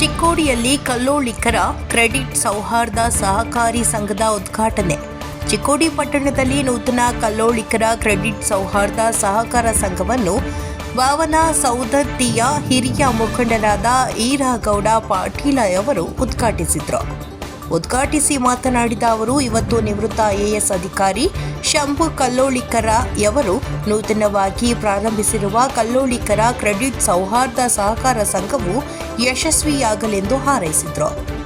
ಚಿಕ್ಕೋಡಿಯಲ್ಲಿ ಕಲ್ಲೋಳಿಕರ credit ಸೌಹಾರ್ದ ಸಹಕಾರಿ ಸಂಘದ ಉದ್ಘಾಟನೆ. ಚಿಕ್ಕೋಡಿ ಪಟ್ಟಣದಲ್ಲಿ ನೂತನ ಕಲ್ಲೋಳಿಕರ ಕ್ರೆಡಿಟ್ ಸೌಹಾರ್ದ ಸಹಕಾರ ಸಂಘವನ್ನು ಭಾವನಾ ಸೌದತ್ತಿಯ ಹಿರಿಯ ಮುಖಂಡರಾದ ಈರಾಗೌಡ ಪಾಟೀಲ ಅವರು ಉದ್ಘಾಟಿಸಿದರು. ಉದ್ಘಾಟಿಸಿ ಮಾತನಾಡಿದ ಅವರು, ಇವತ್ತು ನಿವೃತ್ತ ಐಎಎಸ್ ಅಧಿಕಾರಿ ಶಂಭು ಕಲ್ಲೋಳಿಕರ ಯವರು ನೂತನವಾಗಿ ಪ್ರಾರಂಭಿಸಿರುವ ಕಲ್ಲೋಳಿಕರ ಕ್ರೆಡಿಟ್ ಸೌಹಾರ್ದ ಸಹಕಾರ ಸಂಘವು ಯಶಸ್ವಿಯಾಗಲೆಂದು ಹಾರೈಸಿದರು.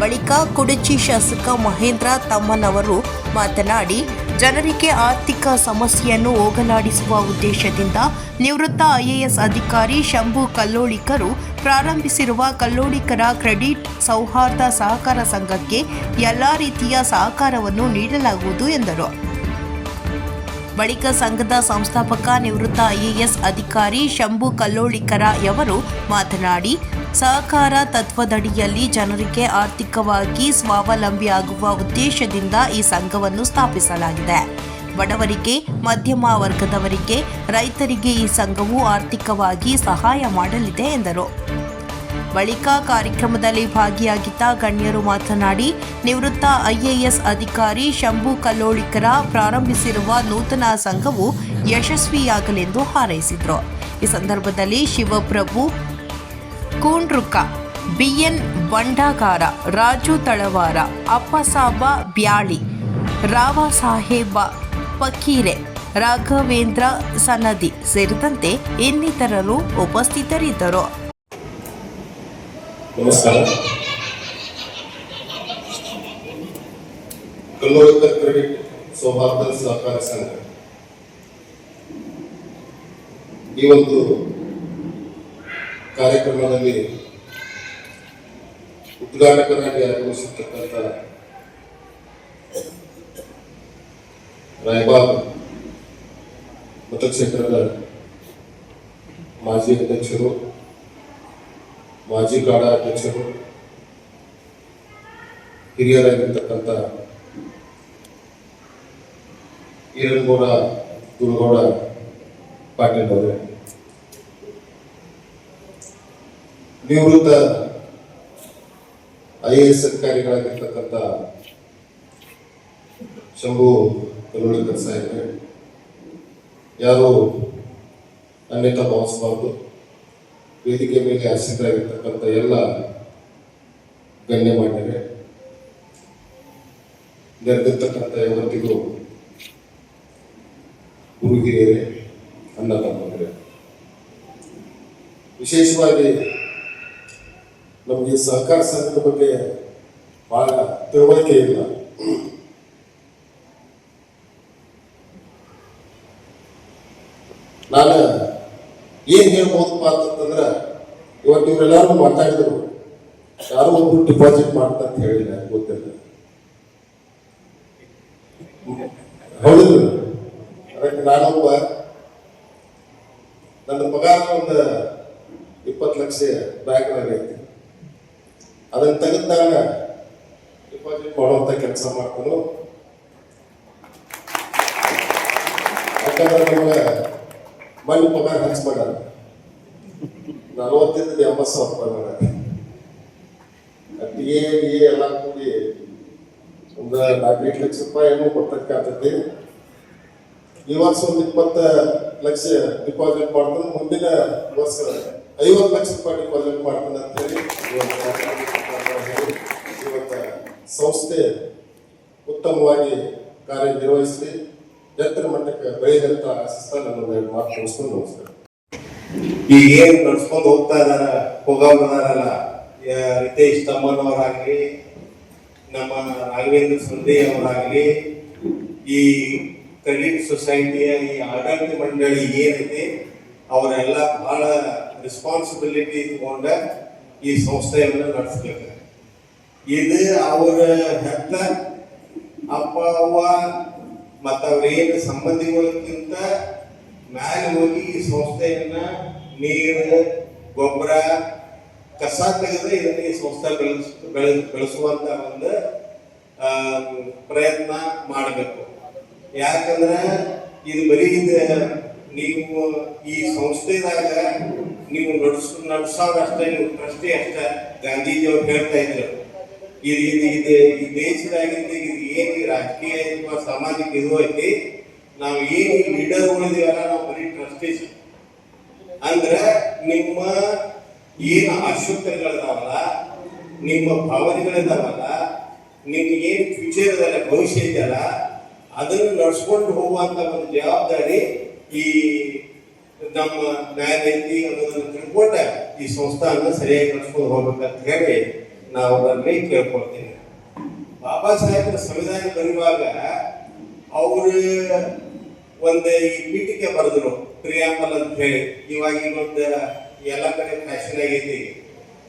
ಬಳಿಕ ಕುಡಚಿ ಶಾಸಕ ಮಹೇಂದ್ರ ತಮ್ಮನವರು ಮಾತನಾಡಿ, ಜನರಿಗೆ ಆರ್ಥಿಕ ಸಮಸ್ಯೆಯನ್ನು ಹೋಗಲಾಡಿಸುವ ಉದ್ದೇಶದಿಂದ ನಿವೃತ್ತ ಐಎಎಸ್ ಅಧಿಕಾರಿ ಶಂಭು ಕಲ್ಲೋಳಿಕರು ಪ್ರಾರಂಭಿಸಿರುವ ಕಲ್ಲೋಡಿಕರ ಕ್ರೆಡಿಟ್ ಸೌಹಾರ್ದ ಸಹಕಾರ ಸಂಘಕ್ಕೆ ಎಲ್ಲ ರೀತಿಯ ಸಹಕಾರವನ್ನು ನೀಡಲಾಗುವುದು ಎಂದರು. ಬಳಿಕ ಸಂಘದ ಸಂಸ್ಥಾಪಕ ನಿವೃತ್ತ ಐಎಎಸ್ ಅಧಿಕಾರಿ ಶಂಭು ಕಲ್ಲೋಳಿಕರ ಯವರು ಮಾತನಾಡಿ, ಸಹಕಾರ ತತ್ವದಡಿಯಲ್ಲಿ ಜನರಿಗೆ ಆರ್ಥಿಕವಾಗಿ ಸ್ವಾವಲಂಬಿಯಾಗುವ ಉದ್ದೇಶದಿಂದ ಈ ಸಂಘವನ್ನು ಸ್ಥಾಪಿಸಲಾಗಿದೆ. ಬಡವರಿಗೆ, ಮಧ್ಯಮ ವರ್ಗದವರಿಗೆ ರೈತರಿಗೆ ಈ ಸಂಘವು ಆರ್ಥಿಕವಾಗಿ ಸಹಾಯ ಮಾಡಲಿದೆ ಎಂದರು. ಬಳಿಕ ಕಾರ್ಯಕ್ರಮದಲ್ಲಿ ಭಾಗಿಯಾಗಿದ್ದ ಗಣ್ಯರು ಮಾತನಾಡಿ, ನಿವೃತ್ತ ಐಎಎಸ್ ಅಧಿಕಾರಿ ಶಂಭು ಕಲ್ಲೋಳಿಕರ ಪ್ರಾರಂಭಿಸಿರುವ ನೂತನ ಸಂಘವು ಯಶಸ್ವಿಯಾಗಲೆಂದು ಹಾರೈಸಿದರು. ಈ ಸಂದರ್ಭದಲ್ಲಿ ಶಿವಪ್ರಭು ಕೂಂಡ್ರುಕ, ಬಿಎನ್ ಬಂಡಾಗಾರ, ರಾಜು ತಳವಾರ, ಅಪ್ಪಸಾಬ ಬ್ಯಾಳಿ ರಾವ ಸಾಹೇಬ ಫಕೀರೆ ರಾಘವೇಂದ್ರ ಸನದಿ ಸೇರಿದಂತೆ ಇನ್ನಿತರರು ಉಪಸ್ಥಿತರಿದ್ದರು. ಸಹಕಾರ ಸಂಘ. ಈ ಒಂದು ಕಾರ್ಯಕ್ರಮದಲ್ಲಿ ಉದ್ಘಾಟಕರಾಗಿ ಆಗಮಿಸಿರ್ತಕ್ಕಂಥ ರಾಯಬಾಗ್ ಮತಕ್ಷೇತ್ರದ ಮಾಜಿ ಅಧ್ಯಕ್ಷರು ಮಾಜಿ ಕಾಡ ಅಧ್ಯಕ್ಷರು ಹಿರಿಯರಾಗಿರ್ತಕ್ಕಂಥ ಈರನ್ಗೌಡ ಗುರುಗೌಡ ಪಾಟೀಲ್ ಅವರೇ ನಿವೃತ್ತ ಐ ಎ ಎಸ್ ಅಧಿಕಾರಿಗಳಾಗಿರ್ತಕ್ಕಂಥ ಶಂಭು ಕಲ್ಲೋಳಿಕರ್ ಇದೆ ಯಾರು ಅನ್ಯತಾ ಭಾವಿಸಬಾರ್ದು. ವೇದಿಕೆ ಮೇಲೆ ಆಸೀನರಾಗಿರ್ತಕ್ಕಂಥ ಎಲ್ಲ ಗಣ್ಯಮಾನ್ಯರೇ ನೆರೆದಿರ್ತಕ್ಕಂಥ ಯಾವತ್ತಿಗೂ ಗುರು ಹಿರಿಯರೇ ಅನ್ನ ತಮ್ಮಂದರೆ. ವಿಶೇಷವಾಗಿ ನಮಗೆ ಸಹಕಾರ ಸಂಘದ ಬಗ್ಗೆ ಬಹಳ ತಿಳುವಳಿಕೆ ಇಲ್ಲ. ಏನ್ ಹೇಳ್ಬೋದಪ್ಪ ಅಂತಂದ್ರ, ಇವತ್ತು ಇವರೆಲ್ಲರೂ ಮಾತಾಡಿದ್ರು. ಯಾರೋ ಒಬ್ರು ಡಿಪಾಸಿಟ್ ಮಾಡ್ತ ಅಂತ ಹೇಳಿಲ್ಲ, ಗೊತ್ತಿಲ್ಲ. ಹೌದು. ಅದಕ್ಕೆ ನಾನೊಬ್ಬ, ನನ್ನ ಪಗಾರ ಒಂದು ಇಪ್ಪತ್ತು ಲಕ್ಷ ಬ್ಯಾಂಕ್ನಾಗ ಐತಿ. ಅದನ್ನ ತೆಗೆದಾಗ ಡಿಪಾಸಿಟ್ ಮಾಡುವಂತ ಕೆಲಸ ಮಾಡ್ಕೊಂಡು, ಯಾಕಂದ್ರೆ ನಮಗೆ ಮನೆ ಪಗಾರ ಹಂಚ್ಕೊಂಡಾರ ನಲವತ್ತರಿಂದ ಎಂಬತ್ತು ಸಾವಿರ ಟಿ ಎ ಡಿ ಎ ಎಲ್ಲ ಕೂಡಿ ಒಂದು ನಾಲ್ಕೈದು ಲಕ್ಷ ರೂಪಾಯಿ ಏನೋ ಕೊಡ್ತಕ್ಕಂಥದ್ದು ಈ ವರ್ಷ ಒಂದು ಇಪ್ಪತ್ತು ಲಕ್ಷ ಡಿಪಾಸಿಟ್ ಮಾಡ್ತಾನೆ. ಮುಂದಿನ ವರ್ಷ ಐವತ್ತು ಲಕ್ಷ ರೂಪಾಯಿ ಡಿಪಾಸಿಟ್ ಮಾಡ್ತಾನೆ ಅಂತೇಳಿ ಇವತ್ತ ಸಂಸ್ಥೆ ಉತ್ತಮವಾಗಿ ಕಾರ್ಯನಿರ್ವಹಿಸಲಿ. ಎತ್ತರ ಮಟ್ಟಕ್ಕೆ ಬೆಳೆದಂತ ಎರಡು ಮಾತು ತೋರಿಸ್ಕೊಂಡು ನಮಸ್ಕಾರ ಈಗ ಏನ್ ನಡ್ಸ್ಕೊಂಡು ಹೋಗ್ತಾ ಇದಾರ ಹೋಗಲ್ಲ ರಿತೇಶ್ ತಮ್ಮನವರಾಗ್ಲಿ, ನಮ್ಮ ರಾಘವೇಂದ್ರ ಸಂಧಿ ಅವರಾಗ್ಲಿ, ಈ ಕ್ರೆಡಿಟ್ ಸೊಸೈಟಿಯ ಈ ಆಡಳಿತ ಮಂಡಳಿ ಏನೈತಿ ಅವರೆಲ್ಲ ಬಹಳ ರೆಸ್ಪಾನ್ಸಿಬಿಲಿಟಿ ತಗೊಂಡ ಈ ಸಂಸ್ಥೆಯನ್ನು ನಡೆಸ್ಬೇಕು. ಇದು ಅವರ ಹೆತ್ತ, ಅಪ್ಪ, ಅವ್ವ ಮತ್ತ ಅವ್ರೇನು ಸಂಬಂಧಿಗಳಿಗಿಂತ ಮ್ಯಾಲೆ ಹೋಗಿ ಈ ಸಂಸ್ಥೆಯನ್ನ ನೀರು, ಗೊಬ್ಬರ, ಕಸ ತೆಗೆದ್ರೆ ಇದನ್ನ ಈ ಸಂಸ್ಥೆ ಬೆಳೆಸ್, ಬೆಳೆ, ಬೆಳೆಸುವಂತ ಒಂದು ಪ್ರಯತ್ನ ಮಾಡಬೇಕು. ಯಾಕಂದ್ರೆ ಇದು ಬರೀ ನೀವು ಈ ಸಂಸ್ಥೆದಾಗ ನೀವು ನಡ್ಸ್ ನಡ್ಸೋದಷ್ಟೇ ನೀವು ಪ್ರಶ್ನೆ ಅಷ್ಟೇ. ಗಾಂಧೀಜಿ ಅವ್ರು ಹೇಳ್ತಾ ಇದ್ರು. ಇದು ಇದು ಇದು, ಈ ದೇಶದಾಗಿಂದ ಇದು ಏನು ರಾಜಕೀಯ ಅಥವಾ ಸಾಮಾಜಿಕ ಇದು ಐತಿ, ನಾವು ಏನು ಲೀಡರ್ಗಳಿದೀವಲ್ಲ ನಾವು ಬರೀ ಟ್ರಸ್ಟೀಸ್ ಅಂದ್ರೆ ನಿಮ್ಮ ಏನು ಆಶೋತ್ತರಗಳಿದಾವಲ್ಲ ನಿಮ್ಮ ಭಾವನೆಗಳಿದಾವಲ್ಲ, ನಿಮ್ಗೆ ಏನು ಫ್ಯೂಚರ್ ಇದಲ್ಲ ಭವಿಷ್ಯ ಇದೆಯಲ್ಲ, ಅದನ್ನು ನಡ್ಸ್ಕೊಂಡು ಹೋಗುವಂತ ಒಂದು ಜವಾಬ್ದಾರಿ ಈ ನಮ್ಮ ನ್ಯಾಯಾಲಯ ಅನ್ನೋದನ್ನು ತಿಳ್ಕೊಂಡ ಈ ಸಂಸ್ಥಾನ ಸರಿಯಾಗಿ ನಡ್ಸ್ಕೊಂಡು ಹೋಗ್ಬೇಕಂತ ಹೇಳಿ ನಾವು ಅದನ್ನೇ ಕೇಳ್ಕೊಳ್ತೇವೆ ಬಾಬಾ ಸಾಹೇಬರ ಸಂವಿಧಾನ ಬರೆಯುವಾಗ ಅವರು ಒಂದು ಈ ಪೀಠಿಕೆ ಬರೆದ್ರು ಪ್ರಿಯಾಂಬಲ್ ಅಂತ ಹೇಳಿ. ಇವಾಗ ಇನ್ನೊಂದು ಎಲ್ಲ ಕಡೆ ಫ್ಯಾಷನ್ ಆಗೈತಿ.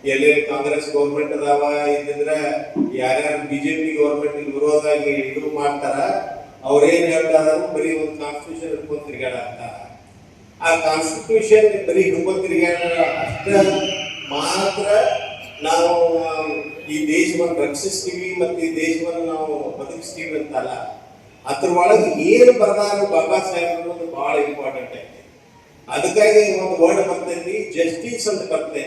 ಎಲ್ಲಿ ಕಾಂಗ್ರೆಸ್ ಗೌರ್ಮೆಂಟ್ ಅದಾವ ಇದ್ರ ಯಾರ್ಯಾರು ಬಿಜೆಪಿ ಗೌರ್ಮೆಂಟ್ ವಿರೋಧವಾಗಿ ಇದು ಮಾಡ್ತಾರ ಅವ್ರೇನ್ ಹೇಳ್ತಾರ ಬರೀ ಒಂದು ಕಾನ್ಸ್ಟಿಟ್ಯೂಷನ್ ಹಿಡ್ಕೊಂಡ್ ಅಂತ. ಆ ಕಾನ್ಸ್ಟಿಟ್ಯೂಷನ್ ಬರೀ ಹಿಡ್ಕೊಂಡ್ ತಿರ್ಗಾಡ ಅಷ್ಟ ಮಾತ್ರ ನಾವು ಈ ದೇಶವನ್ನು ರಕ್ಷಿಸ್ತೀವಿ ಮತ್ತು ಈ ದೇಶವನ್ನು ನಾವು ಬದುಕಿಸ್ತೀವಿ ಅಂತಲ್ಲ. ಅದ್ರ ಒಳಗೆ ಏನು ಬರ್ದಾರ ಬಾಬಾ ಸಾಹೇಬ್ ಅನ್ನೋದು ಬಹಳ ಇಂಪಾರ್ಟೆಂಟ್ ಐತಿ. ಅದಕ್ಕಾಗಿ ಒಂದು ವರ್ಡ್ ಬರ್ತೈತಿ ಜಸ್ಟಿಸ್ ಅಂತ ಬರ್ತದೆ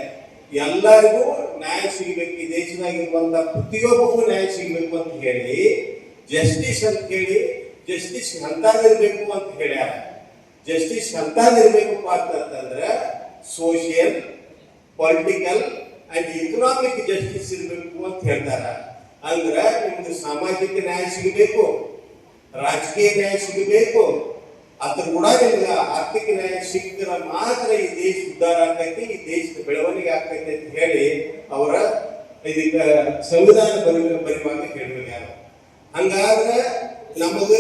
ಎಲ್ಲರಿಗೂ ನ್ಯಾಯ ಸಿಗಬೇಕು, ಈ ದೇಶದಾಗಿರುವಂತ ಪ್ರತಿಯೊಬ್ಬರಿಗೂ ನ್ಯಾಯ ಸಿಗಬೇಕು ಅಂತ ಹೇಳಿ ಜಸ್ಟಿಸ್ ಅಂತ ಹೇಳಿ ಜಸ್ಟಿಸ್ ಹಂತಾಗಿರ್ಬೇಕು ಅಂತ ಹೇಳ್ಯಾರ. ಜಸ್ಟಿಸ್ ಹಂತಾಗಿರ್ಬೇಕು ಅಂತಂದ್ರೆ social political and economic justice ಇರಬೇಕು ಅಂತ ಹೇಳ್ತಾರ. ಅಂದ್ರೆ ನಿಮ್ಗೆ ಸಾಮಾಜಿಕ ನ್ಯಾಯ ಸಿಗಬೇಕು, ರಾಜಕೀಯ ನ್ಯಾಯ ಸಿಗಬೇಕು. ಅದ್ರ ಕೂಡ ನಿಮ್ಗೆ ಆರ್ಥಿಕ ನ್ಯಾಯ ಸಿಕ್ಕಿದ್ರೆ ಮಾತ್ರ ಈ ದೇಶ ಉದ್ಧಾರ ಆಗ್ತೈತಿ, ಈ ದೇಶದ ಬೆಳವಣಿಗೆ ಆಗ್ತೈತಿ ಅಂತ ಹೇಳಿ ಅವರ ಇದಕ್ಕ ಸಂವಿಧಾನ ಬರಿ ಹೇಳ್ಬೇಕು ಯಾರು. ಹಂಗಾದ್ರೆ ನಮಗ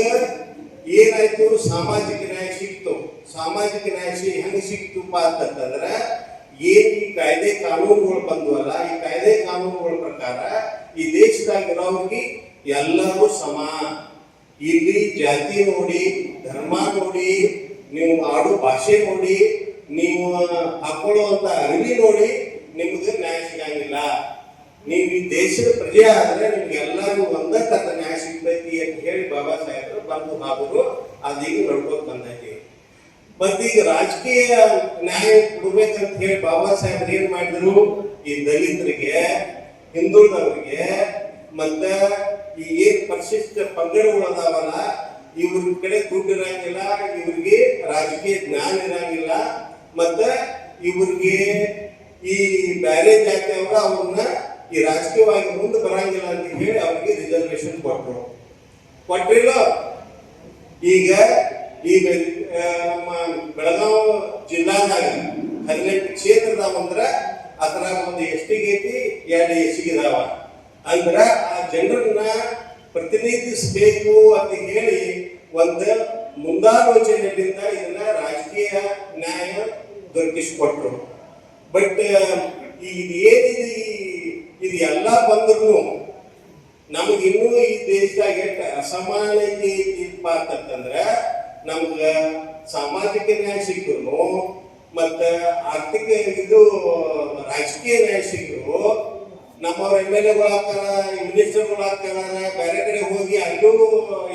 ಏನಾಯ್ತು? ಸಾಮಾಜಿಕ ನ್ಯಾಯ ಸಿಕ್ತು. ಸಾಮಾಜಿಕ ನ್ಯಾಯ ಹೆಂಗ್ ಸಿಕ್ತು ಅಂತಂದ್ರೆ ಏನ್ ಈ ಕಾಯ್ದೆ ಕಾನೂನುಗಳು ಬಂದ್ವಲ್ಲ, ಈ ಕಾಯ್ದೆ ಕಾನೂನುಗಳ ಪ್ರಕಾರ ಈ ದೇಶದಾಗಿರೋರಿಗೆ ಎಲ್ಲರೂ ಸಮ. ಇಲ್ಲಿ ಜಾತಿ ನೋಡಿ, ಧರ್ಮ ನೋಡಿ, ನೀವು ಆಡೋ ಭಾಷೆ ನೋಡಿ, ನೀವು ಹಾಕೊಳ್ಳುವಂತ ಅರಿವಿ ನೋಡಿ ನಿಮ್ಗೆ ನ್ಯಾಯ ಸಿಗಂಗಿಲ್ಲ. ನೀವು ಈ ದೇಶದ ಪ್ರಜೆ ಆದ್ರೆ ನಿಮ್ಗೆ ಎಲ್ಲರಿಗೂ ಒಂದೇ ತರದ ನ್ಯಾಯ ಸಿಗ್ತೈತಿ ಅಂತ ಹೇಳಿ ಬಾಬಾ ಸಾಹೇಬರು ಬಂದು ಹಾದರು ಅದೀಗ ನಡ್ಕೊಂಡು ಬಂದೈತಿ ಮತ್ತೀಗ ರಾಜಕೀಯ ನ್ಯಾಯ ಕೊಡ್ಬೇಕಂತ ಹೇಳಿ ಬಾಬಾ ಸಾಹೇಬ್ರು ಏನ್ ಮಾಡಿದ್ರು? ಈ ದಲಿತರಿಗೆ, ಹಿಂದುಳಿದವರಿಗೆ ಮತ್ತ ಈ ಏನ್ ಪರಿಶಿಷ್ಟ ಪಂಗಡಗಳು ಅದಾವಲ್ಲ, ಇವ್ರ ಕಡೆ ದುಡ್ಡು ಇರಂಗಿಲ್ಲ, ಇವ್ರಿಗೆ ರಾಜಕೀಯ ಜ್ಞಾನ ಇರಂಗಿಲ್ಲ, ಮತ್ತ ಇವ್ರಿಗೆ ಈ ಬ್ಯಾರೆ ಜಾತಿಯವರು ಅವ್ರನ್ನ ಈ ರಾಜಕೀಯವಾಗಿ ಮುಂದೆ ಬರಂಗಿಲ್ಲ ಅಂತ ಹೇಳಿ ಅವ್ರಿಗೆ ರಿಸರ್ವೇಶನ್ ಕೊಟ್ಟರು ಕೊಟ್ಟಿಲ್ಲ ಈಗ ಈಗ ನಮ್ಮ ಬೆಳಗಾವ್ ಜಿಲ್ಲಾದಾಗ ಹದಿನೆಂಟು ಕ್ಷೇತ್ರದಾವ ಅಂದ್ರೆ ಅದರ ಒಂದು ಎಷ್ಟಿಗೆ ಐತಿ ಎರಡು ಎಷ್ಟಿಗಿದಾವ ಅಂದ್ರ ಆ ಜನರನ್ನ ಪ್ರತಿನಿಧಿಸಬೇಕು ಅಂತ ಹೇಳಿ ಒಂದು ಮುಂದಾಲೋಚನೆಯಿಂದ ಇದನ್ನ ರಾಜಕೀಯ ನ್ಯಾಯ ದೊರಕಿಸಿಕೊಟ್ರು. ಬಟ್ ಈ ಏನಿದೆ ಇದು ಎಲ್ಲ ಬಂದ್ರು ನಮಗಿನ್ನೂ ಈ ದೇಶದಾಗ ಎಷ್ಟು ಅಸಮಾನತೆ ಐತಿಪ್ಪ ಅಂತಂದ್ರ ನಮ್ಗ ಸಾಮಾಜಿಕ ನ್ಯಾಯ ಸಿಕ್ಕರು ಮತ್ತ ಆರ್ಥಿಕ ಇದು ರಾಜಕೀಯ ನ್ಯಾಯ ಸಿಕ್ಕರು ನಮ್ಮವ್ರ ಎಂ ಎಲ್ ಎಗಳು ಹಾಕಾರ ಮಿನಿಸ್ಟರ್ಗಳು ಹಾಕಾರ ಬೇರೆ ಕಡೆ ಹೋಗಿ ಅಲ್ಲೂ